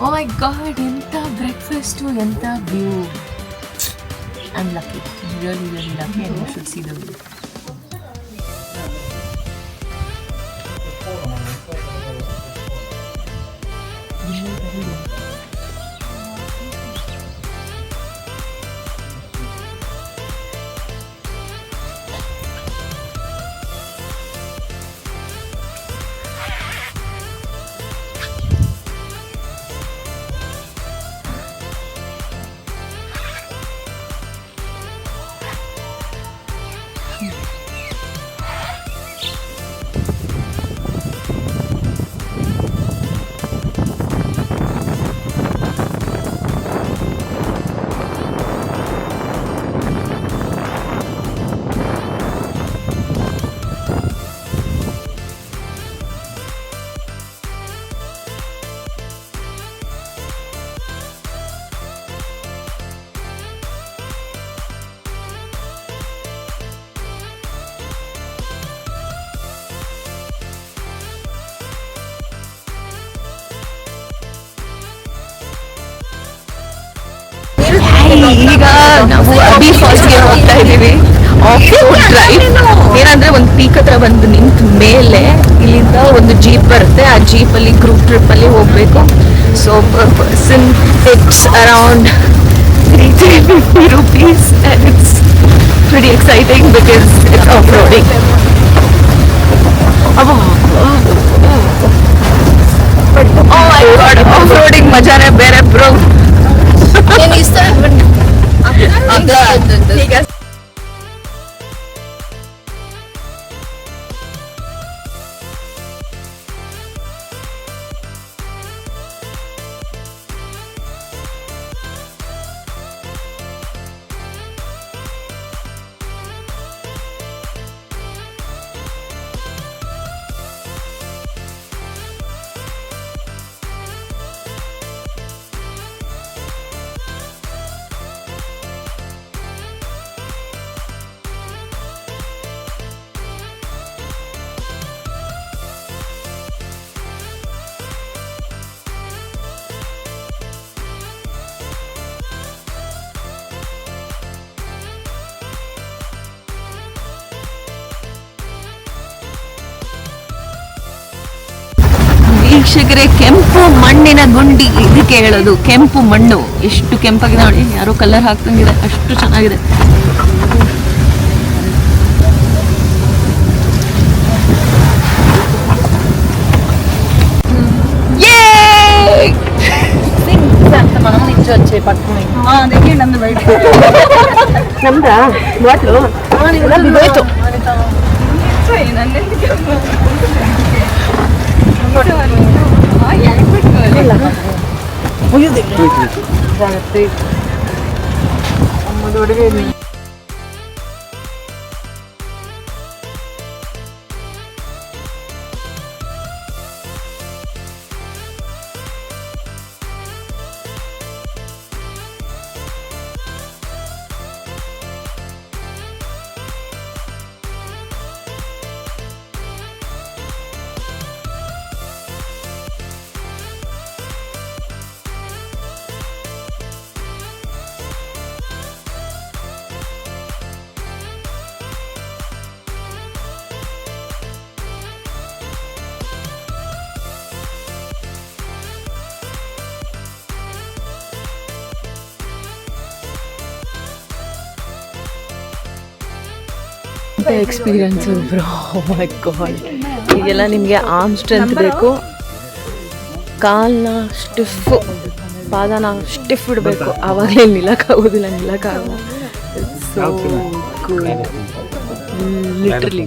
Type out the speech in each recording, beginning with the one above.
O my God ಎಂತ breakfast ಎಂತ view I am lucky really really lucky and you should see the view ಈಗ ನಾವು ಅಬಿ ಫಾಲ್ಸ್ಗೆ ಹೋಗ್ತಾ ಇದ್ದೀವಿ. ಏನಂದ್ರೆ ಒಂದು ಪೀಕ್ ಹತ್ರ ಬಂದು ನಿಂತ ಮೇಲೆ ಇಲ್ಲಿಂದ ಒಂದು ಜೀಪ್ ಬರುತ್ತೆ. ಆ ಜೀಪ್ ಅಲ್ಲಿ ಗ್ರೂಪ್ ಟ್ರಿಪ್ ಅಲ್ಲಿ ಹೋಗ್ಬೇಕು. So per person it's around three three fifty rupees it's very exciting because it's off roading ಮಜಾನೇ ಬೇರೆ ಬ್ರೋ ಬೇರೆ ಬ್ರೋ ಈಗ ವೀಕ್ಷಕರೇ ಕೆಂಪು ಮಣ್ಣಿನ ಗುಂಡಿ. ಇದಕ್ಕೆ ಹೇಳೋದು ಕೆಂಪು ಮಣ್ಣು. ಎಷ್ಟು ಕೆಂಪಾಗಿದೆ ನೋಡಿ ಯಾರೋ ಕಲರ್ ಹಾಕ್ತಂಗಿದೆ ಅಷ್ಟು ಚೆನ್ನಾಗಿದೆ! ನಮ್ದಾ ഒമ്പത് ಬಿದ್ದೋಯ್ತು ಎಕ್ಸ್ಪೀರಿಯನ್ಸ್ ಬ್ರೋ ಮೈ ಗಾಡ್ ಈಗೆಲ್ಲ ನಿಮಗೆ ಆರ್ಮ್ ಸ್ಟ್ರೆಂತ್ ಬೇಕು. ಕಾಲ್ನ ಸ್ಟಿಫ್ ಪಾದನ ಸ್ಟಿಫ್ ಇಡಬೇಕು ಆವಾಗಲೇ ನಿಲ್ಲಕ್ಕಾಗೋದಿಲ್ಲ ನಿಲ್ಲಕ್ಕಾಗಲ್ಲ ಸೊ ಲಿಟ್ರಲಿ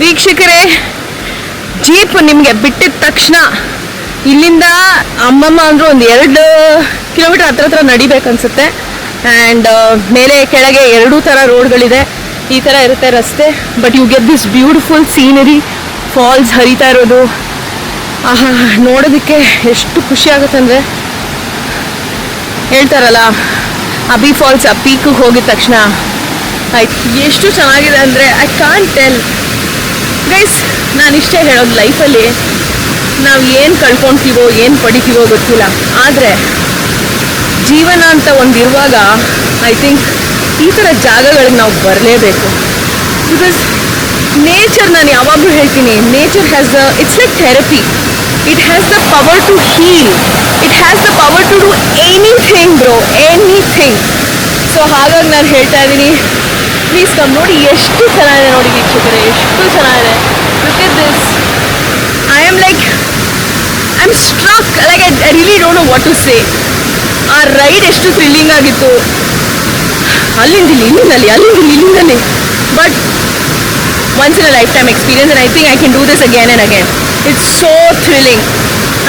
ವೀಕ್ಷಕರೇ ಜೀಪ್ ನಿಮಗೆ ಬಿಟ್ಟಿದ ತಕ್ಷಣ ಇಲ್ಲಿಂದ ಅಮ್ಮಮ್ಮ ಅಂದ್ರೆ ಒಂದು ಎರಡು ಕಿಲೋಮೀಟರ್ ಹತ್ರ ಹತ್ರ ನಡಿಬೇಕನ್ಸುತ್ತೆ. ಆ್ಯಂಡ್ ಮೇಲೆ ಕೆಳಗೆ ಎರಡೂ ಥರ ರೋಡ್ಗಳಿದೆ. ಈ ಥರ ಇರುತ್ತೆ ರಸ್ತೆ but you get this beautiful scenery falls ಹರಿತಾ ಇರೋದು. ಆಹಾ, ನೋಡೋದಕ್ಕೆ ಎಷ್ಟು ಖುಷಿ ಆಗುತ್ತಂದರೆ ಹೇಳ್ತಾರಲ್ಲ ಅಬಿ ಫಾಲ್ಸ್ ಆ ಪೀಕಿಗೆ ಹೋಗಿದ ತಕ್ಷಣ ಆಯ್ತು ಎಷ್ಟು ಚೆನ್ನಾಗಿದೆ ಅಂದರೆ ಐ ಕಾನ್ ಟೆಲ್ ಗೈಸ್ ನಾನು ಇಷ್ಟೇ ಹೇಳೋದು ಲೈಫಲ್ಲಿ ನಾವು ಏನು ಕಳ್ಕೊತೀವೋ, ಏನು ಪಡಿತೀವೋ ಗೊತ್ತಿಲ್ಲ. ಆದರೆ ಜೀವನ ಅಂತ ಒಂದು ಇರುವಾಗ ಐ ಥಿಂಕ್ ಈ ಥರ ಜಾಗಗಳಿಗೆ ನಾವು ಬರಲೇಬೇಕು. ಬಿಕಾಸ್ ನೇಚರ್ ನಾನು ಯಾವಾಗಲೂ ಹೇಳ್ತೀನಿ nature has the it's like therapy it has the power to heal it has the power to do anything bro anything so ಹಾಗಾಗಿ ನಾನು ಹೇಳ್ತಾ ಇದ್ದೀನಿ ಪ್ಲೀಸ್ ಕಮ್ ನೋಡಿ ಎಷ್ಟು ಚೆನ್ನಾಗಿದೆ ನೋಡಿ ವೀಕ್ಷಕರೆ, ಎಷ್ಟು ಚೆನ್ನಾಗಿದೆ. At this I am like I am struck like I really don't know what to say ಆ ರೈಡ್ ಎಷ್ಟು ಥ್ರಿಲ್ಲಿಂಗ್ ಆಗಿತ್ತು. ಅಲ್ಲಿಂದ ಇಲ್ಲಿ ಇಲ್ಲಿಂದಲ್ಲಿ ಅಲ್ಲಿಂದ ಇಲ್ಲಿ ಇಲ್ಲಿಂದಲ್ಲಿ but once in a lifetime experience I think I can do this again and again it's so thrilling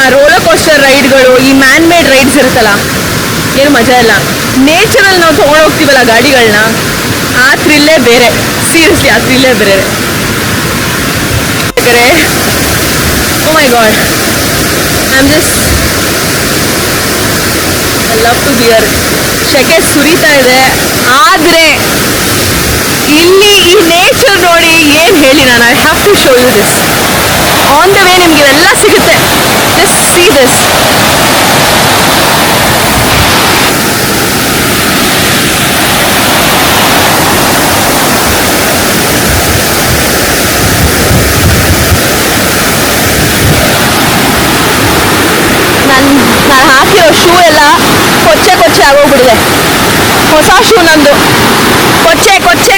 ಆ roller coaster ರೈಡ್ಗಳು ಈ ಮ್ಯಾನ್ ಮೇಡ್ ರೈಡ್ಸ್ ಇರುತ್ತಲ್ಲ, ಏನು ಮಜಾ ಇಲ್ಲ. ನೇಚರಲ್ಲಿ ನಾವು ತೊಗೊಂಡು ಹೋಗ್ತೀವಲ್ಲ ಗಾಡಿಗಳನ್ನ ಆ ಥ್ರಿಲ್ಲೇ ಬೇರೆ. ಸೀರಿಯಸ್ಲಿ ಆ ಥ್ರಿಲ್ಲೇ ಬೇರೆ. ಓ my god I am just love to be here ಶೆಕೆ ಸುರಿತಾ ಇದೆ. ಆದ್ರೆ, ಇಲ್ಲಿ ಈ ನೇಚರ್ ನೋಡಿ ಏನು ಹೇಳಿ ನಾನು? I have to show you this on the way ನಿಮ್ಗೆ ಇವೆಲ್ಲ ಸಿಗುತ್ತೆ. ಜಸ್ಟ್ ಸಿ ದಿಸ್ ನಾನು ನಾನು ಹಾಕಿರೋ ಶೂ ಎಲ್ಲ ಕೊಚ್ಚೆ ಕೊಚ್ಚೆ ಆಗೋಗ್ಬಿಟ್ಟಿದೆ ಹೊಸ ಶೂ ನಂದು. ಕೊಚ್ಚೆ ಕೊಚ್ಚೆ.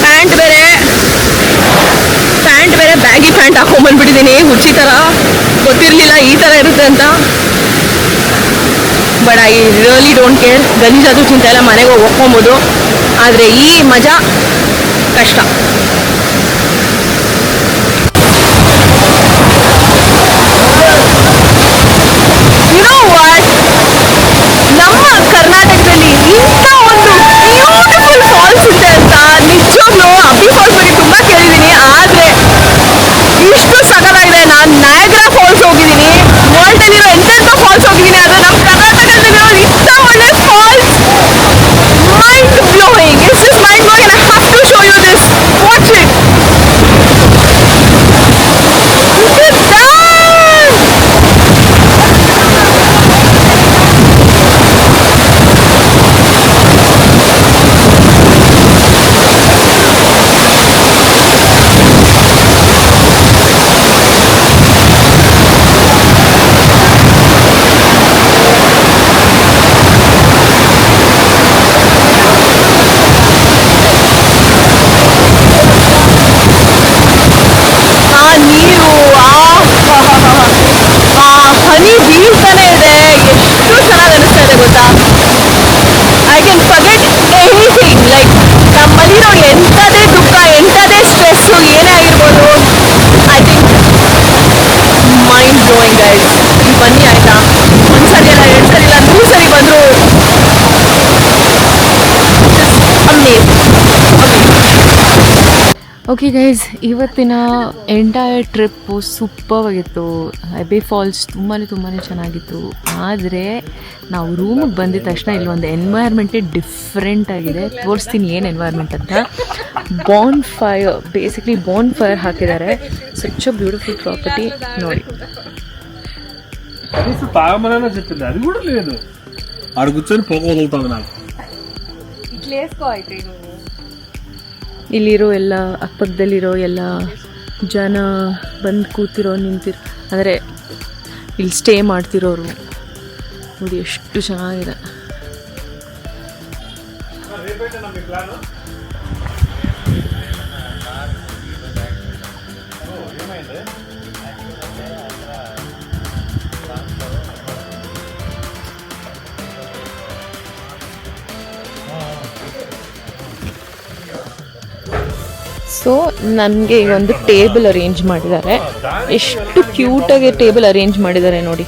ಪ್ಯಾಂಟ್ ಬೇರೆ. ಪ್ಯಾಂಟ್ ಬೇರೆ, ಬ್ಯಾಗಿ ಪ್ಯಾಂಟ್ ಹಾಕೊಂಡ್ಬಂದ್ಬಿಟ್ಟಿದ್ದೀನಿ ಹುಚ್ಚಿ ಥರ ಗೊತ್ತಿರಲಿಲ್ಲ ಈ ಥರ ಇರುತ್ತೆ ಅಂತ. But I really don't care ಗಲೀಜಾದ್ರೂ ಚಿಂತೆ ಇಲ್ಲ. ಮನೆಗೆ ಹೋಗಿ ಒಪ್ಕೊಬೋದು ಆದರೆ ಈ ಮಜಾ ಕಷ್ಟ ಯು ನೋ ವಾಟ್ ನಮ್ಮ ಕರ್ನಾಟಕದಲ್ಲಿ ಇಂಥ ಒಂದು ಬ್ಯೂಟಿಫುಲ್ ಫಾಲ್ಸ್ ಇದೆ ಅಂತ ನಿಜವಾಗ್ಲೂ ಅಬ್ಬಿ ಫಾಲ್ಸ್ ಬಗ್ಗೆ ತುಂಬಾ ಕೇಳಿದ್ದೀನಿ ಆದ್ರೆ ಇಷ್ಟು ಸಕಲಾಗಿದೆ ನಾನು ನಯಗ್ರಾ ಫಾಲ್ಸ್ ಹೋಗಿದ್ದೀನಿ ವರ್ಲ್ಡ್ ಅಲ್ಲಿರೋ ಎಂತೆಂಥ ಫಾಲ್ಸ್ ಹೋಗಿದ್ದೀನಿ ಆದ್ರೆ ನಮ್ಮ ಕರ್ನಾಟಕದಲ್ಲಿರೋ ಇಂಥ ಒಳ್ಳೆ falls mind blowing it's just mind blowing I have to show you this watch it Look at that! ಆ ನೀರು ಆ ಆ ಹನಿ ಬೀಳ್ತಾನೆ ಇದೆ ಎಷ್ಟು ಚೆನ್ನಾಗಿ ಅನಿಸ್ತಾ ಇದೆ ಗೊತ್ತಾ I can forget anything like ನಮ್ಮಲ್ಲಿರೋ ಎಂಥದೇ ದುಃಖ ಎಂಥದೇ ಸ್ಟ್ರೆಸ್ಸು ಏನೇ ಆಗಿರ್ಬೋದು I think mind blowing guys ಇಲ್ಲಿ ಬನ್ನಿ ಆಯ್ತಾ ಒಂದ್ಸರಿ ಅಲ್ಲ ಎರಡು ಸರಿ ಇಲ್ಲ ನೂರು ಸರಿ ಬಂದರು ಓಕೆ ಗೈಸ್ ಇವತ್ತಿನ ಎಂಟೈರ್ ಟ್ರಿಪ್ಪು ಆಗಿತ್ತು ಬೇ ಫಾಲ್ಸ್ ತುಂಬಾ ತುಂಬಾ ಚೆನ್ನಾಗಿತ್ತು. ಆದರೆ ನಾವು ರೂಮಿಗೆ ಬಂದಿದ ತಕ್ಷಣ ಇಲ್ಲಿ ಒಂದು ಎನ್ವೈರ್ಮೆಂಟೇ ಡಿಫ್ರೆಂಟ್ ಆಗಿದೆ. ತೋರಿಸ್ತೀನಿ ಏನು ಎನ್ವೈರ್ಮೆಂಟ್ ಅಂತ. Bonfire basically bonfire ಹಾಕಿದ್ದಾರೆ ಸಚ್ ಅ ಬ್ಯೂಟಿಫುಲ್ ಪ್ರಾಪರ್ಟಿ ನೋಡಿ ಅದು ಇಲ್ಲಿರೋ ಎಲ್ಲ ಅಕ್ಕಪಕ್ಕದಲ್ಲಿರೋ ಎಲ್ಲ ಜನ ಬಂದು ಕೂತಿರೋ ನಿಂತಿರೋ ಅಂದರೆ ಇಲ್ಲಿ ಸ್ಟೇ ಮಾಡ್ತಿರೋರು ನೋಡಿ ಎಷ್ಟು ಚೆನ್ನಾಗಿದೆ. ಸೊ ನನಗೆ ಒಂದು ಟೇಬಲ್ ಅರೇಂಜ್ ಮಾಡಿದ್ದಾರೆ ಎಷ್ಟು ಕ್ಯೂಟಾಗಿ ಟೇಬಲ್ ಅರೇಂಜ್ ಮಾಡಿದ್ದಾರೆ ನೋಡಿ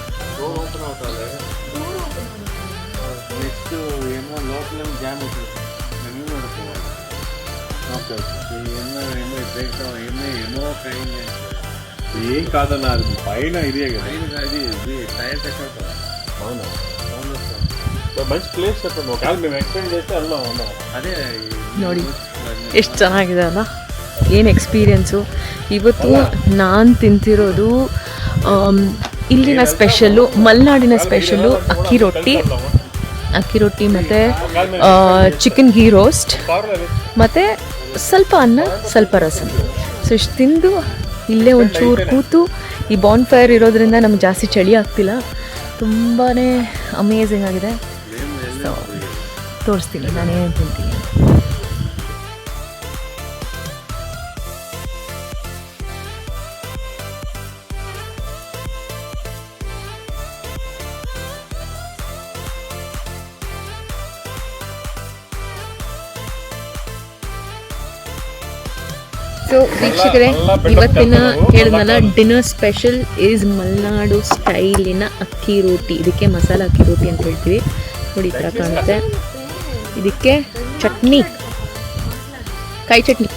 నెక్స్ట్ ఏమో లోపల జామ్ అవుతుంది నేను నడుపుతున్నాను ఓకే ఏమో ఏమో బ్రేక్ ఏమో ఏమో కైంది ఏం కాదన్న అది పైన ఇదే కదా ఇది ఇది టైర్ అవునా అవును సార్ మంచి ప్లేస్ చెప్పండి ఒకవేళ మేము ఎక్స్ప్లెయిన్ చేస్తే వెళ్దాం అన్నాం అదే ನೋಡಿ ಎಷ್ಟು ಚೆನ್ನಾಗಿದೆ ಅಲ್ಲ ಏನು ಎಕ್ಸ್ಪೀರಿಯೆನ್ಸು ಇವತ್ತು ನಾನು ತಿಂತಿರೋದು ಇಲ್ಲಿನ ಸ್ಪೆಷಲ್ಲು ಮಲೆನಾಡಿನ ಸ್ಪೆಷಲ್ಲು ಅಕ್ಕಿ ರೊಟ್ಟಿ. ಅಕ್ಕಿ ರೊಟ್ಟಿ ಮತ್ತು ಚಿಕನ್ ಗೀ ರೋಸ್ಟ್ ಮತ್ತು ಸ್ವಲ್ಪ ಅನ್ನ, ಸ್ವಲ್ಪ ರಸಂ. ಸೊ ಇಷ್ಟು ತಿಂದು ಇಲ್ಲೇ ಒಂಚೂರು ಕೂತು, ಈ ಬಾನ್ ಫೈರ್ ಇರೋದ್ರಿಂದ ನಮ್ಗೆ ಜಾಸ್ತಿ ಚಳಿ ಆಗ್ತಿಲ್ಲ. ತುಂಬಾ ಅಮೇಝಿಂಗ್ ಆಗಿದೆ. ಸೊ ತೋರಿಸ್ತೀನಿ, ನಾನೇನು ತಿಂತೀನಿ. ಸೊ ವೀಕ್ಷಕರೇ ಇವತ್ತಿನ ಹೇಳಿದ್ನಲ್ಲ ಡಿನ್ನರ್ ಸ್ಪೆಷಲ್ ಈಸ್ ಮಲೆನಾಡು ಸ್ಟೈಲಿನ ಅಕ್ಕಿ ರೋಟಿ. ಇದಕ್ಕೆ ಮಸಾಲ ಅಕ್ಕಿ ರೋಟಿ ಅಂತ ಹೇಳ್ತೀವಿ. ನೋಡಿ ಈ ಥರ ಕಾಣುತ್ತೆ. ಇದಕ್ಕೆ ಚಟ್ನಿ. ಕಾಯಿ ಚಟ್ನಿ.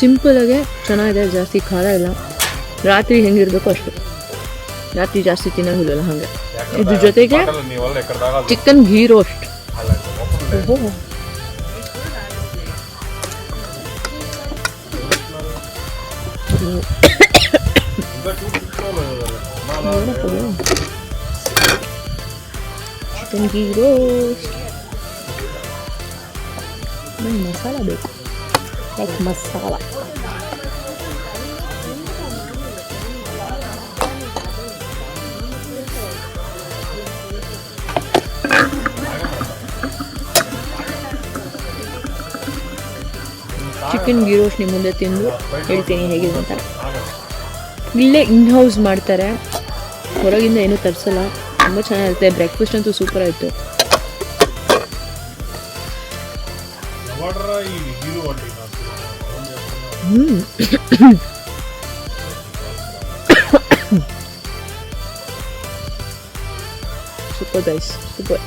ಸಿಂಪಲಾಗೆ ಚೆನ್ನಾಗಿದೆ ಜಾಸ್ತಿ ಖಾರ ಇಲ್ಲ. ರಾತ್ರಿ ಹೆಂಗಿರಬೇಕು ಅಷ್ಟು. ರಾತ್ರಿ ಜಾಸ್ತಿ ತಿನ್ನೋಂಗಿಲ್ಲ ಹಾಗೆ. ಇದ್ರ ಜೊತೆಗೆ ನೀವೆಲ್ಲ ಎಕ್ಕಡ್ದಾಗ ಚಿಕನ್ ಘೀ ರೋಸ್ಟ್ ಓಹೋ ಚಿಕನ್ ಘೀ ರೋಸ್ಟ್ ನಂಗೆ ಮಸಾಲ ಬೇಕು ಲೈಕ್ ಮಸಾಲ ಚಿಕನ್ ಗೀ ನಿಮ್ಮ ಮುಂದೆ ತಿಂದು ಹೇಳ್ತೀನಿ ಹೇಗಿದೆ ಅಂತ ಇಲ್ಲೇ ಇನ್ ಹೌಸ್ ಮಾಡ್ತಾರೆ ಹೊರಗಿಂದ ಏನೂ ತರಿಸಲ್ಲ ತುಂಬ ಚೆನ್ನಾಗಿರುತ್ತೆ ಬ್ರೇಕ್ಫಾಸ್ಟ್ ಅಂತೂ ಸೂಪರ್ ಆಯಿತು ಸೂಪರ್ ಗೈಸ್ ಸೂಪರ್